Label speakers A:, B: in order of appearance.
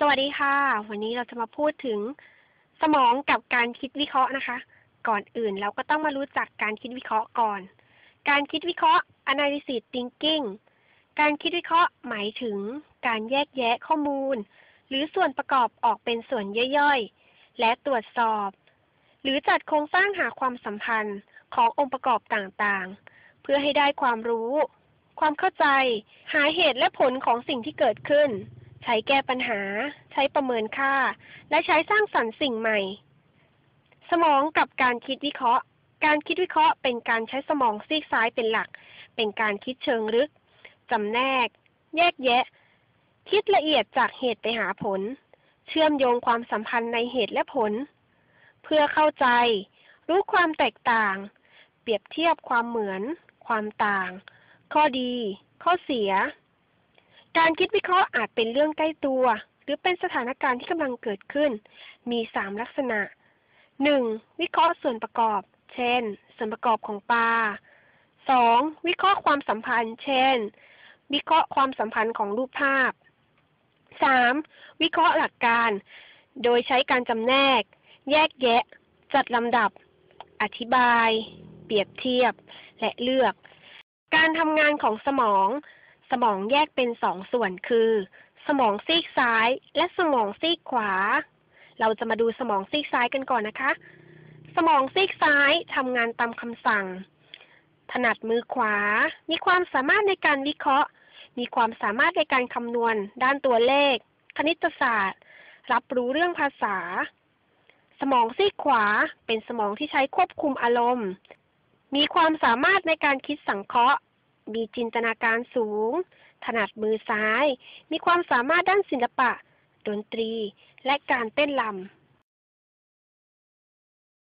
A: สวัสดีค่ะ วันนี้เราจะมาพูดถึงสมองกับการคิดวิเคราะห์นะคะ ก่อนอื่นเราก็ต้องมารู้จักการคิดวิเคราะห์ก่อน การคิดวิเคราะห์ analysis thinking การคิดวิเคราะห์หมายถึงการแยกแยะข้อมูล หรือส่วนประกอบออกเป็นส่วนย่อยๆ และตรวจสอบ หรือจัดโครงสร้างหาความสัมพันธ์ขององค์ประกอบต่างๆ เพื่อให้ได้ความรู้ ความเข้าใจ หาเหตุและผลของสิ่งที่เกิดขึ้น ช้แก้ปัญหา ใช้ประเมินค่า และใช้สร้างสรรค์สิ่งใหม่ สมองกับการคิดวิเคราะห์ การคิดวิเคราะห์เป็นการใช้สมองซีกซ้ายเป็นหลัก เป็นการคิดเชิงลึกจำแนก แยกแยะ คิดละเอียดจากเหตุไปหาผล เชื่อมโยงความสัมพันธ์ในเหตุและผล เพื่อเข้าใจ รู้ความแตกต่าง เปรียบเทียบความเหมือน ความต่าง ข้อดี ข้อเสีย การคิดวิเคราะห์อาจเป็นเรื่องใกล้ตัว หรือเป็นสถานการณ์ที่กำลังเกิดขึ้น มีสามลักษณะหนึ่งวิเคราะห์ส่วนประกอบ เช่น ส่วนประกอบของปลาสองวิเคราะห์ความสัมพันธ์ เช่น วิเคราะห์ความสัมพันธ์ของรูปภาพสามวิเคราะห์หลักการ โดยใช้การจำแนก แยกแยะ จัดลำดับ อธิบาย เปรียบเทียบ และเลือก การทำงานของสมอง สมองแยกเป็นสองส่วนคือ สมองซีกซ้ายและสมองซีกขวา เราจะมาดูสมองซีกซ้ายกันก่อนนะคะ สมองซีกซ้ายทำงานตามคำสั่ง ถนัดมือขวา มีความสามารถในการวิเคราะห์ มีความสามารถในการคำนวณ ด้านตัวเลข คณิตศาสตร์ รับรู้เรื่องภาษา สมองซีกขวาเป็นสมองที่ใช้ควบคุมอารมณ์ มีความสามารถในการคิดสังเคราะห์ มีจินตนาการสูง ถนัดมือซ้าย มีความสามารถด้านศิลปะ ดนตรี และการเต้นรำ